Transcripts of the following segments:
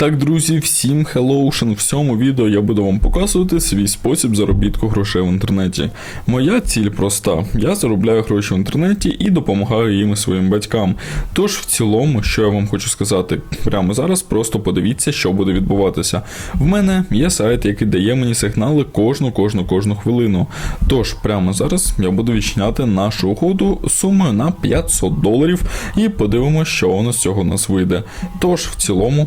Так, друзі, всім хеллоушен. В цьому відео я буду вам показувати свій спосіб заробітку грошей в інтернеті. Моя ціль проста: я заробляю гроші в інтернеті і допомагаю їм і своїм батькам. Тож, в цілому, що я вам хочу сказати, прямо зараз просто подивіться, що буде відбуватися. В мене є сайт, який дає мені сигнали кожну, кожну, кожну хвилину. Тож, прямо зараз я буду відчиняти нашу угоду сумою на 500 доларів і подивимося, що воно з цього нас вийде. Тож, в цілому,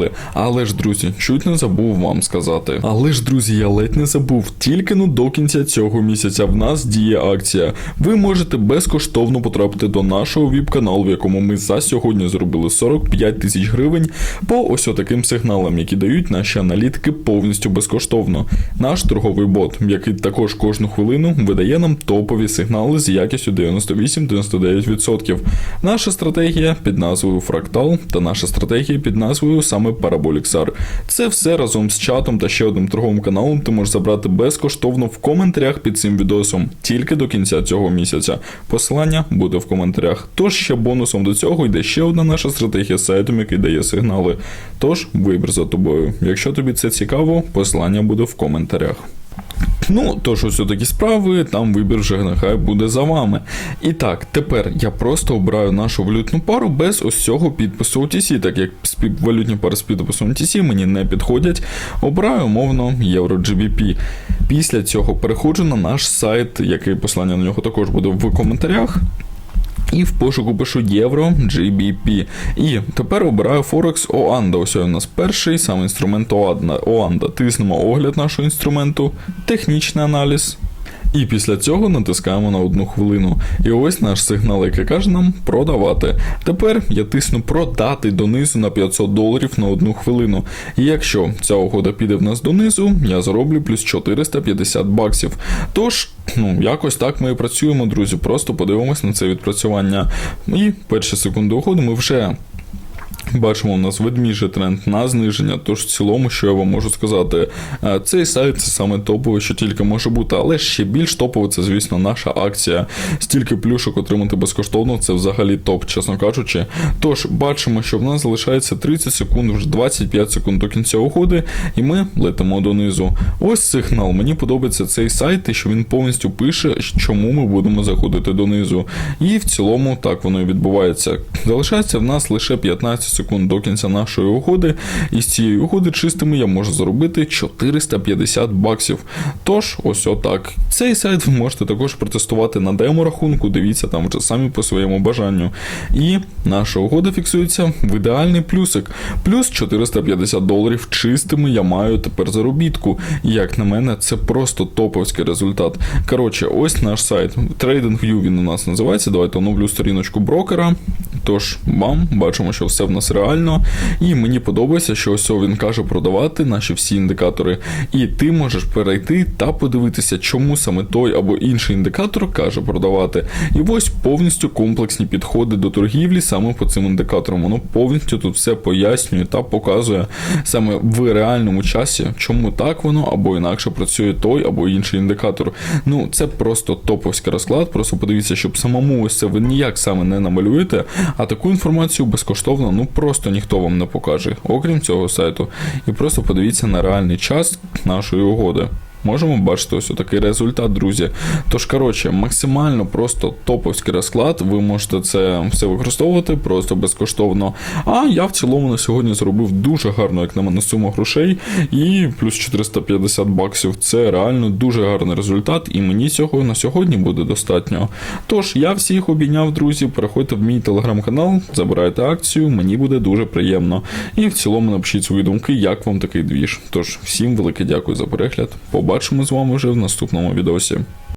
полетіли. Але ж, друзі, чуть не забув вам сказати. Але ж, друзі, я ледь не забув. Тільки ну до кінця цього місяця в нас діє акція. Ви можете безкоштовно потрапити до нашого віп-каналу, в якому ми за сьогодні зробили 45 тисяч гривень по ось отаким сигналам, які дають наші аналітики повністю безкоштовно. Наш торговий бот, який також кожну хвилину видає нам топові сигнали з якістю 98-99%. Наша стратегія під назвою Фрактал та наша стратегія під назвою саме Parabolixar. Це все разом з чатом та ще одним торговим каналом ти можеш забрати безкоштовно в коментарях під цим відосом тільки до кінця цього місяця. Посилання буде в коментарях. Тож ще бонусом до цього йде ще одна наша стратегія з сайтом, який дає сигнали. Тож вибір за тобою. Якщо тобі це цікаво, посилання буде в коментарях. Ну, тож ось такі справи, там вибір вже нехай буде за вами. І так, тепер я просто обираю нашу валютну пару без ось цього підпису OTC, так як валютні пари з підписом OTC мені не підходять. Обираю умовно євро GBP. Після цього переходжу на наш сайт, який послання на нього також буде в коментарях. І в пошуку пишу євро GBP. І тепер обираю Forex Oanda. Ось у нас перший сам інструмент. Oanda. Тиснемо огляд нашого інструменту, технічний аналіз. І після цього натискаємо на одну хвилину. І ось наш сигнал, який каже нам продавати. Тепер я тисну продати донизу на 500 доларів на одну хвилину. І якщо ця угода піде в нас донизу, я зароблю плюс 450 баксів. Тож, ну, якось так ми і працюємо, друзі. Просто подивимось на це відпрацювання. І перші секунди угоди ми вже Бачимо, у нас ведміжий тренд на зниження. Тож в цілому, що я вам можу сказати, е, цей сайт це саме топове, що тільки може бути, але ще більш топове це, звісно, наша акція. Стільки плюшок отримати безкоштовно, це взагалі топ, чесно кажучи. Тож бачимо, що в нас залишається 30 секунд, вже 25 секунд до кінця угоди, і ми летимо донизу. Ось сигнал. Мені подобається цей сайт, і що він повністю пише, чому ми будемо заходити донизу. І в цілому так воно і відбувається. Залишається в нас лише 15 секунд до кінця нашої угоди, і з цієї угоди чистими я можу заробити 450 баксів. Тож, ось отак. Цей сайт ви можете також протестувати на демо-рахунку, дивіться там вже самі по своєму бажанню. І наша угода фіксується в ідеальний плюсик. Плюс 450 доларів чистими я маю тепер заробітку. Як на мене, це просто топовський результат. Коротше, ось наш сайт. TradingView він у нас називається. Давайте оновлю сторіночку брокера. Тож, бам, бачимо, що все в нас реально. І мені подобається, що ось він каже продавати наші всі індикатори. І ти можеш перейти та подивитися, чому саме той або інший індикатор каже продавати. І ось повністю комплексні підходи до торгівлі саме по цим індикаторам. Воно повністю тут все пояснює та показує саме в реальному часі, чому так воно або інакше працює той або інший індикатор. Ну, це просто топовський розклад. Просто подивіться, щоб самому ось це ви ніяк саме не намалюєте, а таку інформацію безкоштовно ну просто ніхто вам не покаже, окрім цього сайту. І просто подивіться на реальний час нашої угоди. Можемо бачити ось такий результат, друзі. Тож, коротше, максимально просто топовський розклад. Ви можете це все використовувати просто безкоштовно. А я в цілому на сьогодні зробив дуже гарну, як на мене, суму грошей. І плюс 450 баксів. Це реально дуже гарний результат, і мені цього на сьогодні буде достатньо. Тож, я всіх обійняв, друзі. Переходьте в мій телеграм-канал, забирайте акцію, мені буде дуже приємно. І в цілому напишіть свої думки, як вам такий двіж. Тож, всім велике дякую за перегляд. Побачимо з вами вже в наступному відосі.